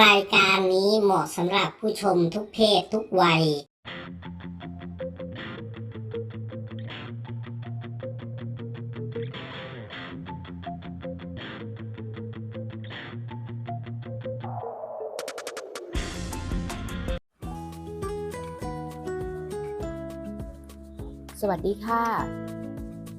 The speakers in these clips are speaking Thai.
รายการนี้เหมาะสำหรับผู้ชมทุกเพศทุกวัย สวัสดีค่ะ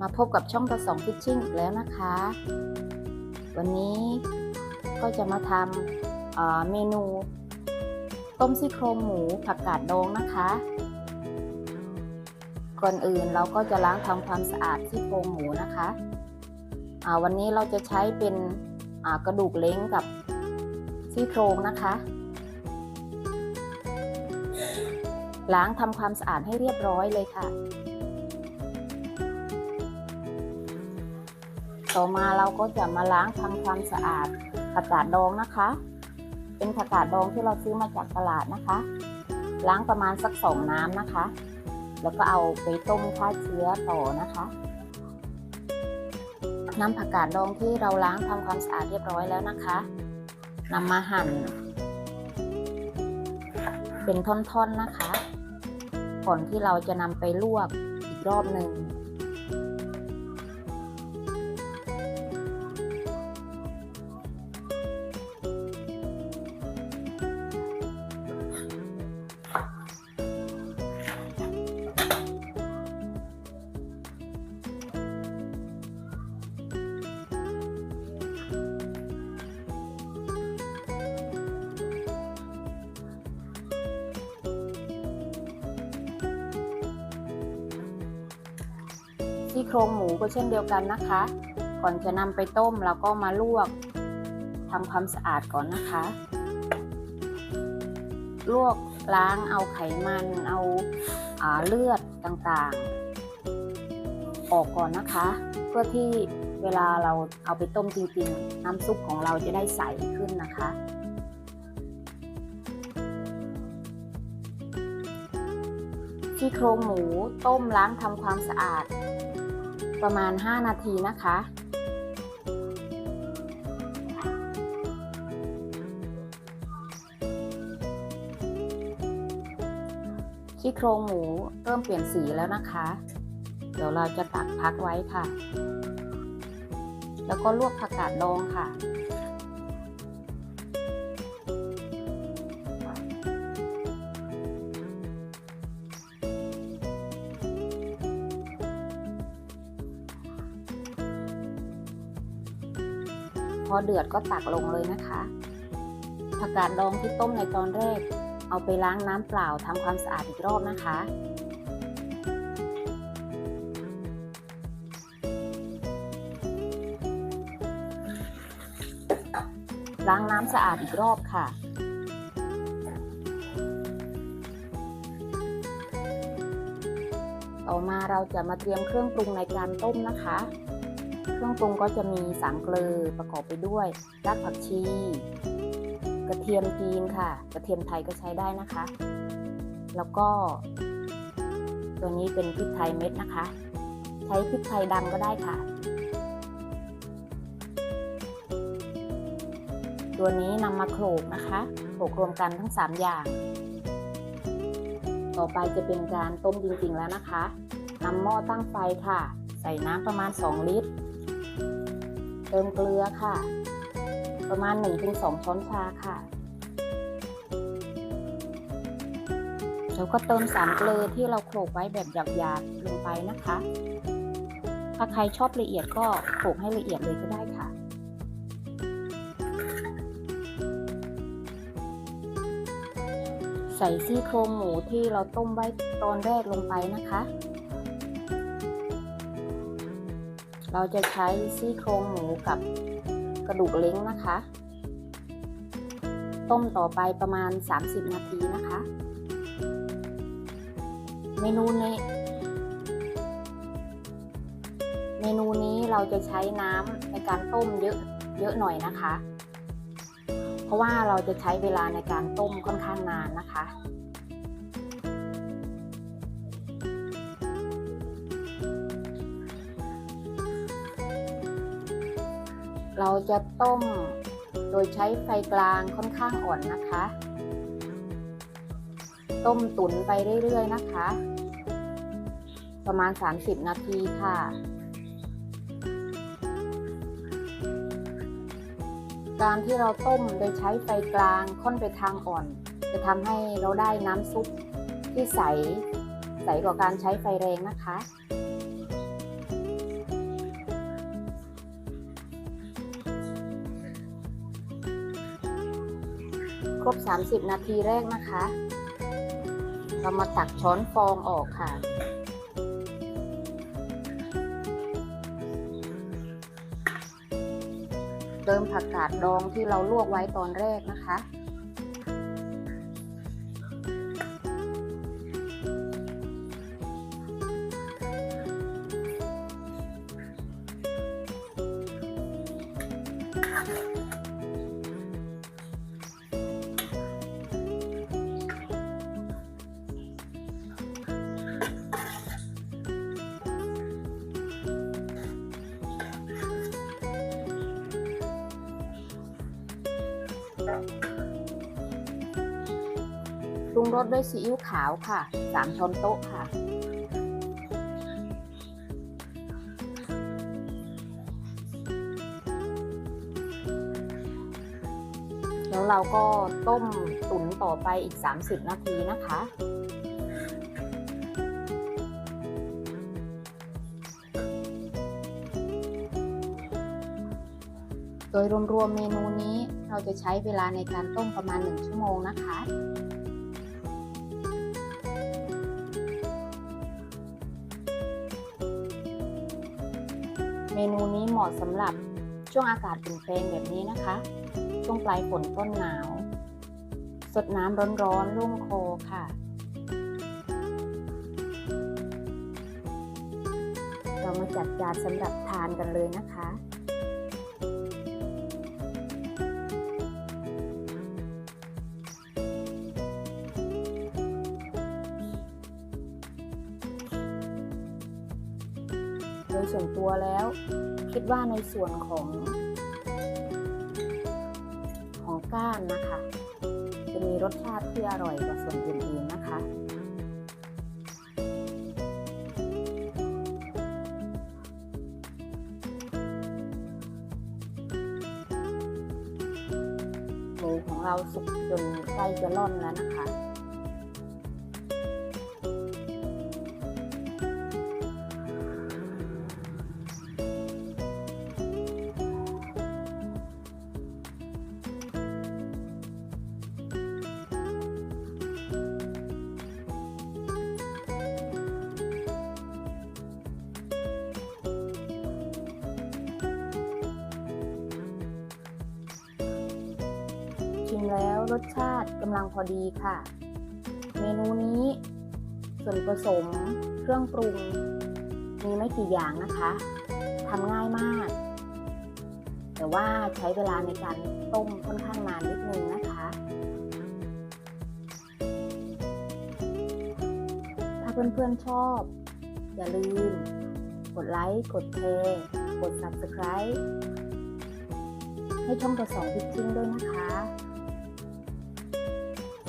มาพบกับช่องตะสองฟิชชิ่งอีกแล้วนะคะ วันนี้ก็จะมาทำ เมนู ต้มซี่โครงหมูผักกาดดองนะคะ ก่อนอื่นเราก็จะล้างทำความสะอาดซี่โครงหมูนะคะวันนี้เราจะใช้เป็นกระดูกเล้งกับซี่โครงนะคะ ล้างทำความสะอาดให้เรียบร้อยเลยค่ะ ต่อมาเราก็จะมาล้างทำความสะอาดผักกาดดองนะคะ เป็นผักกาดดองที่เราซื้อมาจากตลาดนะคะ ล้างประมาณสักสองน้ำนะคะ แล้วก็เอาไปต้มฆ่าเชื้อต่อนะคะน้ำผักกาดดองที่เราล้างทำความสะอาดเรียบร้อยแล้วนะคะนำมาหั่น เป็นท่อนๆนะคะ ก่อนที่เราจะนำไปลวกอีกรอบหนึ่ง ซี่โครงหมูก็เช่นเดียวกันนะคะ ก่อนจะนำไปต้มเราก็มาลวกทำความสะอาดก่อนนะคะ ลวกล้างเอาไขมันเอาอาเลือดต่างๆ ออกก่อนนะคะ เพื่อที่เวลาเราเอาไปต้มจริงๆ น้ำซุปของเราจะได้ใสขึ้นนะคะซี่โครงหมูต้มล้างทำความสะอาด ประมาณ 5 นาทีนะคะซี่โครงหมูเริ่มเปลี่ยนสีแล้วนะคะ เดี๋ยวเราจะตักพักไว้ค่ะ แล้วก็ลวกผักกาดดองค่ะ พอเดือดก็ตักลงเลยนะคะผักกาดดองที่ต้มในตอนแรก เอาไปล้างน้ำเปล่าทำความสะอาดอีกรอบนะคะ ล้างน้ำสะอาดอีกรอบค่ะต่อมาเราจะมาเตรียมเครื่องปรุงในการต้มนะคะ รื่องปรุงก็จะมีสามเกลือประกอบไปด้วยรากผักชี กระเทียมจีนค่ะ กระเทียมไทยก็ใช้ได้นะคะ แล้วก็ ตัวนี้เป็นพริกไทยเม็ดนะคะ ใช้พริกไทยดำก็ได้ค่ะ ตัวนี้นำมาโขลกนะคะโขลกรวมกันทั้ง 3 อย่าง ต่อไปจะเป็นการต้มจริงๆแล้วนะคะนำหม้อตั้งไฟค่ะ ใส่น้ำประมาณ 2 ลิตร ติมเกลือค่ะ ประมาณ 1-2 ช้อนชาค่ะ แล้วก็เติมสามเกลือที่เราโขลกไว้แบบหยาบๆลงไปนะคะ ถ้าใครชอบละเอียดก็โขลกให้ละเอียดเลยก็ได้ค่ะใส่ซี่โครงหมูที่เราต้มไว้ตอนแรกลงไปนะคะ เราจะใช้ซี่โครงหมูกับกระดูกเล้งนะคะ ต้มต่อไปประมาณ 30 นาทีนะคะ เมนูนี้เมนูนี้เราจะใช้น้ำในการต้มเยอะเยอะหน่อยนะคะ เพราะว่าเราจะใช้เวลาในการต้มค่อนข้างนานนะคะ เราจะต้มโดยใช้ไฟกลางค่อนข้างอ่อนนะคะ ต้มตุ๋นไปเรื่อยๆนะคะ ประมาณ 30 นาทีค่ะการที่เราต้มโดยใช้ไฟกลางค่อนไปทางอ่อน จะทำให้เราได้น้ำซุปที่ใส ใสกว่าการใช้ไฟแรงนะคะ ครบ 30 นาทีแรกนะคะ เรามาตักช้อนฟองออกค่ะ เติมผักกาดดองที่เราลวกไว้ตอนแรกนะคะ ปรุงรสด้วยซีอิ๊วขาวค่ะ 3 ช้อนโต๊ะค่ะ แล้วเราก็ต้มตุ๋นต่อไปอีก 30 นาทีนะคะโดยรวมๆเมนูนี้ เราจะใช้เวลาในการต้มประมาณ 1 ชั่วโมงนะคะ เมนูนี้เหมาะสำหรับช่วงอากาศเปลี่ยนแปลงแบบนี้นะคะ ช่วงปลายฝนต้นหนาว สดน้ำร้อนๆรุ่มคอค่ะเรามาจัดจานสำหรับทานกันเลยนะคะ โดยส่วนตัวแล้ว คิดว่าในส่วนของของก้านนะคะ จะมีรสชาติที่อร่อยกว่าส่วนอื่นๆนะคะ หมูของเราสุกจนใกล้จะร่อนแล้วนะคะ ชิมแล้วรสชาติกำลังพอดีค่ะ เมนูนี้ ส่วนผสมเครื่องปรุง มีไม่กี่อย่างนะคะทำง่ายมาก แต่ว่าใช้เวลาในการต้มค่อนข้างนานนิดนึงนะคะ ถ้าเพื่อนๆชอบ อย่าลืม กดไลค์ กดแชร์กด Subscribe ให้ช่องกระสองพิชชิ่งด้วยนะคะ